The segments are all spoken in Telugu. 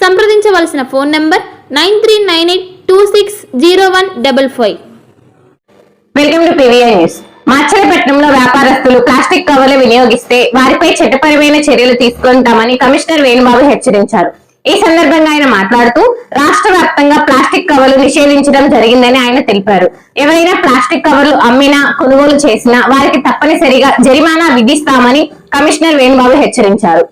సంప్రదించవలసిన phone number nine three nine eight two six zero one double five. Welcome to PVI news. మాచలపట్నంలో వ్యాపారస్తులు ప్లాస్టిక్ కవర్లు వినియోగిస్తే వారిపై చట్టపరమైన చర్యలు తీసుకుంటామని కమిషనర్ వేణుబాబు హెచ్చరించారు. ఈ సందర్భంగా ఆయన మాట్లాడుతూ రాష్ట్ర వ్యాప్తంగా ప్లాస్టిక్ కవర్లు నిషేధించడం జరిగిందని ఆయన తెలిపారు. ఎవరైనా ప్లాస్టిక్ కవర్లు అమ్మినా కొనుగోలు చేసినా వారికి తప్పనిసరిగా జరిమానా విధిస్తామని కమిషనర్ వేణుబాబు హెచ్చరించారు.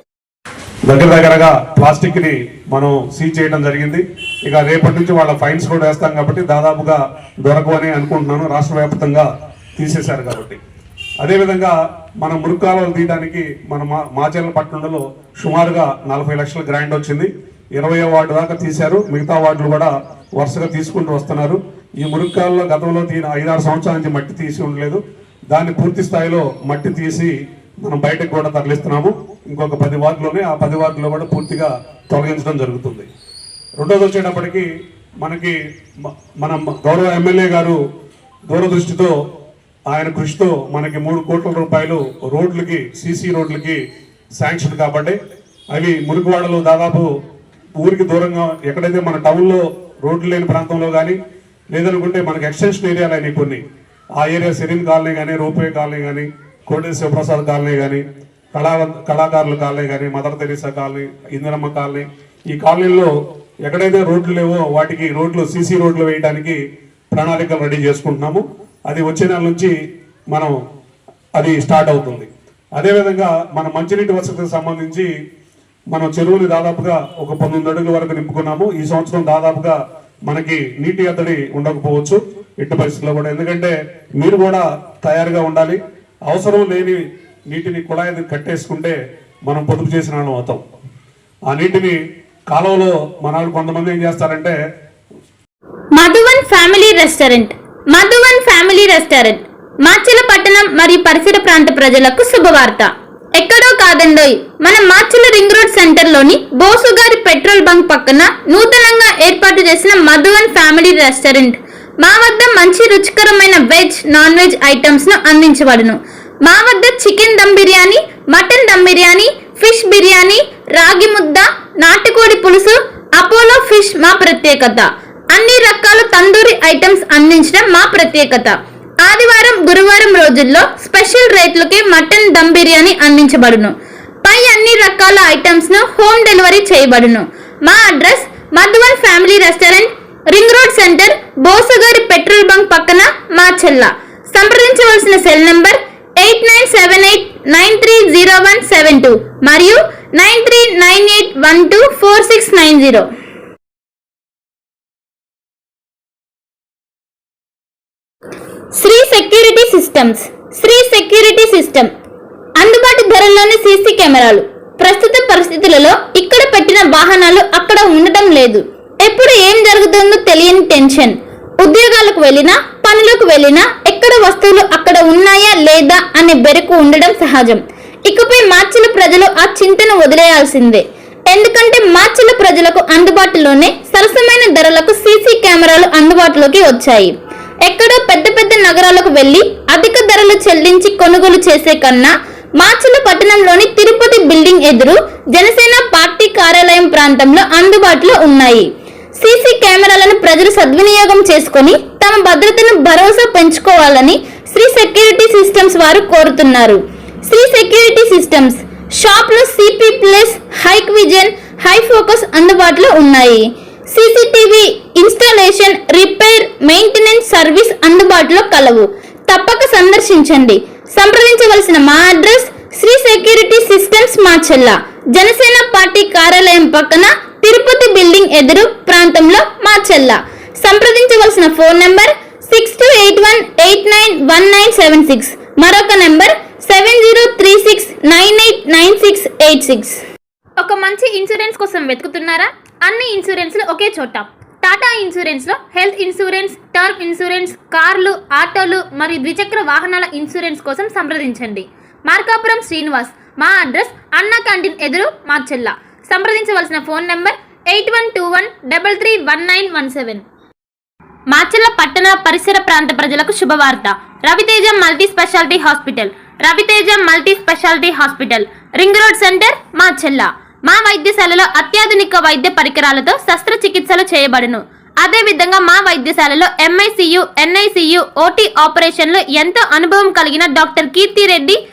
దగ్గర దగ్గరగా ప్లాస్టిక్ని మనం సీజ్ చేయడం జరిగింది. ఇక రేపటి నుంచి వాళ్ళ ఫైన్స్ కూడా వేస్తాం కాబట్టి దాదాపుగా దొరకవని అనుకుంటున్నాను. రాష్ట్ర వ్యాప్తంగా తీసేశారు కాబట్టి. అదేవిధంగా మన మురుకాలను తీయడానికి మన మా మాచర్ల పట్టణంలో సుమారుగా నలభై లక్షల గ్రాండ్ వచ్చింది. ఇరవై వార్డు దాకా తీశారు. మిగతా వార్డులు కూడా వరుసగా తీసుకుంటూ వస్తున్నారు. ఈ మురుక్కాల్లో గతంలో తీన ఐదారు సంవత్సరాల నుంచి మట్టి తీసి ఉండలేదు. దాన్ని పూర్తి స్థాయిలో మట్టి తీసి మనం బయటకు కూడా తరలిస్తున్నాము. ఇంకొక పది వార్డులోనే ఆ పది వార్డులో కూడా పూర్తిగా తొలగించడం జరుగుతుంది. రెండోది వచ్చేటప్పటికి మనకి మన గౌరవ ఎమ్మెల్యే గారు దూరదృష్టితో ఆయన కృషితో మనకి మూడు కోట్ల రూపాయలు రోడ్లకి సీసీ రోడ్లకి శాంక్షన్ కాబట్టి అవి మురుగువాడలో దాదాపు ఊరికి దూరంగా ఎక్కడైతే మన టౌన్లో రోడ్లు లేని ప్రాంతంలో కానీ లేదనుకుంటే మనకి ఎక్స్టెన్షన్ ఏరియాలు అయినాయి కొన్ని. ఆ ఏరియా సెరీన్ కాలనీ కానీ రూపే కాలనీ కానీ కోటి శివప్రసాద్ కాలనీ కానీ కళా కళాకారుల కాలనీ కానీ mother Teresa colony Indiramma colony ఈ కాలనీల్లో ఎక్కడైతే రోడ్లు లేవో వాటికి రోడ్లు సీసీ రోడ్లు వేయడానికి ప్రణాళికలు రెడీ చేసుకుంటున్నాము. అది వచ్చే నెల నుంచి మనం అది స్టార్ట్ అవుతుంది. అదేవిధంగా మన మంచినీటి వసతికి సంబంధించి మనం చెరువుని దాదాపుగా ఒక పంతొమ్మిది అడుగుల వరకు నింపుకున్నాము. ఈ సంవత్సరం దాదాపుగా మనకి నీటి ఎద్దడి ఉండకపోవచ్చు ఎట్టి పరిస్థితుల్లో కూడా. ఎందుకంటే మీరు కూడా తయారుగా ఉండాలి. అవసరం లేని నీటిని కుళాయి కట్టేసుకుంటే మనం పొదుపు చేసిన వాళ్ళం అవుతాం. ఆ నీటిని కాలంలో మన కొంతమంది ఏం చేస్తారంటే Madhuvan family restaurant Madhuvan family restaurant Macherla పట్టణం మరియు పరిసర ప్రాంత ప్రజలకు శుభవార్త. ఎక్కడో కాదండోయ్ మన మాచిల రింగ్ రోడ్ సెంటర్లోని బోసు గారి పెట్రోల్ బంక్ పక్కన నూతనంగా ఏర్పాటు చేసిన మధువన్ ఫ్యామిలీ రెస్టారెంట్. మా వద్ద మంచి రుచికరమైన వెజ్ నాన్ వెజ్ ఐటమ్స్ను అందించబడును. మా వద్ద chicken dum biryani mutton dum biryani fish biryani రాగి ముద్ద నాటుకోడి పులుసు అపోలో ఫిష్ మా ప్రత్యేకత. అన్ని రకాల తందూరి ఐటమ్స్ అందించడం మా ప్రత్యేకత. ఆదివారం గురువారం రోజుల్లో స్పెషల్ రేట్లకి మటన్ దమ్ బిర్యానీ అందించబడును. పై అన్ని రకాల ఐటమ్స్ను హోమ్ డెలివరీ చేయబడును. మా address Madhuvan family restaurant ring road centre బోసగారి petrol bunk పక్కన మా చెల్ల. సంప్రదించవలసిన cell number eight nine seven eight nine three zero one seven two మరియు nine three nine eight one two four six nine zero. Shri security systems Shri security system. అందుబాటు ధరల్లోని సీసీ కెమెరాలు. ప్రస్తుత పరిస్థితులలో ఇక్కడ పెట్టిన వాహనాలు అక్కడ ఉండటం లేదు. ఎప్పుడు ఏం జరుగుతుందో తెలియని టెన్షన్. ఉద్యోగాలకు వెళ్ళినా పనులకు వెళ్ళినా ఎక్కడ వస్తువులు అక్కడ ఉన్నాయా లేదా అనే బెరుకు ఉండడం సహజం. ఇకపై మార్చిన ప్రజలు ఆ చింతను వదిలేయాల్సిందే. ఎందుకంటే మార్చిల ప్రజలకు అందుబాటులోనే సరసమైన ధరలకు సీసీ కెమెరాలు అందుబాటులోకి వచ్చాయి. ఎక్కడో పెద్ద పెద్ద నగరాలకు వెళ్ళి అధిక ధరలు చెల్లించి కొనుగోలు చేసే కన్నా మార్చిల పట్టణంలోని తిరుపతి బిల్డింగ్ ఎదురు జనసేన పార్టీ కార్యాలయం ప్రాంతంలో అందుబాటులో ఉన్నాయి. సీసీ కెమెరాలను ప్రజలు సద్వినియోగం చేసుకొని తమ భద్రతను భరోసా పెంచుకోవాలని శ్రీ సెక్యూరిటీ సిస్టమ్స్ వారు కోరుతున్నారు. శ్రీ సెక్యూరిటీ సిస్టమ్స్ షాప్లో CP plus Hikvision high focus అందుబాటులో ఉన్నాయి. CCTV installation repair maintenance service అందుబాటులో కలవు. తప్పక సందర్శించండి. సంప్రదించవలసిన మా address Shri security systems Macherla Janasena party కార్యాలయం పక్కన తిరుపతి బిల్డింగ్ ఎదురు ప్రాంతంలో మాచెల్ల సంప్రదించవలసిన phone number six two eight one eight nine one nine seven six మరొక number seven zero three six nine eight nine six eight six ఒక మంచి ఇన్సూరెన్స్ కోసం వెతుకుతున్నారా? అన్ని ఇన్సూరెన్స్లు ఒకే చోట. టాటా ఇన్సూరెన్స్లో హెల్త్ ఇన్సూరెన్స్ టర్మ్ ఇన్సూరెన్స్ కార్లు ఆటోలు మరియు ద్విచక్ర వాహనాల ఇన్సూరెన్స్ కోసం సంప్రదించండి. మార్కాపురం శ్రీనివాస్. మా అడ్రస్ అన్నా క్యాంటీన్ ఎదురు మార్చెల్ల సంప్రదించవలసిన phone number eight one two one double three one nine one seven. Macherla పట్టణ పరిసర ప్రాంత ప్రజలకు శుభవార్త. Raviteja multi speciality hospital. Raviteja multi speciality hospital. Ring road centre Macherla మా వైద్యశాలలో అత్యాధునిక వైద్య పరికరాలతో శస్త్రచికిత్సలు చేయబడును. అదేవిధంగా మా వైద్యశాలలో ఎంఐసియు ఎన్ఐసియు ఓటీ ఆపరేషన్లో ఎంతో అనుభవం కలిగిన doctor Keerthi Reddy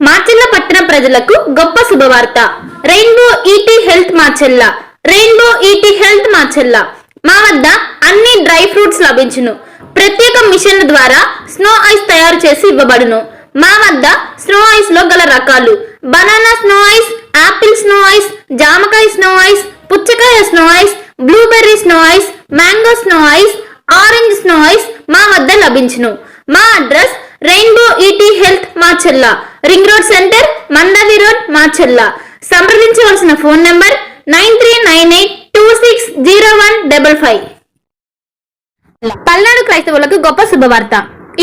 Macherla పట్టణ ప్రజలకు గొప్ప శుభవార్త. Rainbow ET health Macherla. Rainbow ET health Macherla. మా వద్ద అన్ని డ్రై ఫ్రూట్స్ లభించును. ప్రత్యేక మిషన్ల ద్వారా స్నో ఐస్ తయారు చేసి ఇవ్వబడును. మా వద్ద స్నో ఐస్లో గల రకాలు banana snow ice apple snow ice జామకాయ స్నో ఐస్ పుచ్చకాయ snow ice blueberry snow ice mango snow ice orange snow ice మా వద్ద లభించును. మా address rainbow ET health Macherla ring road centre Mandavi road Macherla సంప్రదించవలసిన phone number nine three nine eight two six zero one double five. Palnadu క్రైస్తవులకు గొప్ప శుభవార్త.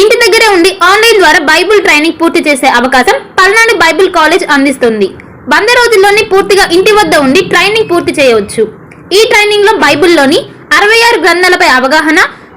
ఇంటి దగ్గరే ఉండి ఆన్లైన్ ద్వారా బైబిల్ ట్రైనింగ్ పూర్తి చేసే అవకాశం పల్నాడు బైబిల్ కాలేజ్ అందిస్తుంది. వంద రోజుల్లోనే పూర్తిగా ఇంటి వద్ద ఉండి ట్రైనింగ్ పూర్తి చేయవచ్చు. ఈ ట్రైనింగ్లో బైబిల్లోని అరవై ఆరు గ్రంథాలపై అవగాహన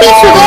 কিছু